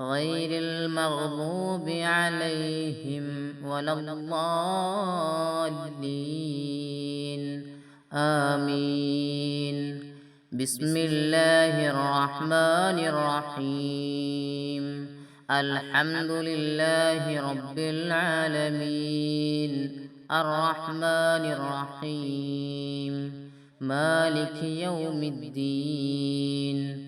غير المغضوب عليهم ولا الضالين. آمين. بسم الله الرحمن الرحيم. الحمد لله رب العالمين. الرحمن الرحيم. مالك يوم الدين.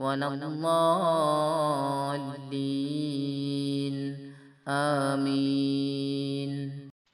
ولا الضالين. آمين.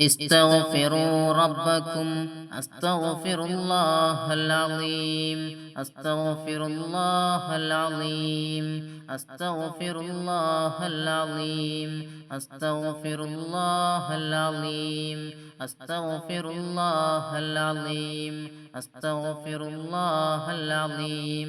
استغفروا ربكم أستغفر الله العظيم أستغفر الله العظيم أستغفر الله العظيم أستغفر الله العظيم أستغفر الله العظيم أستغفر الله العظيم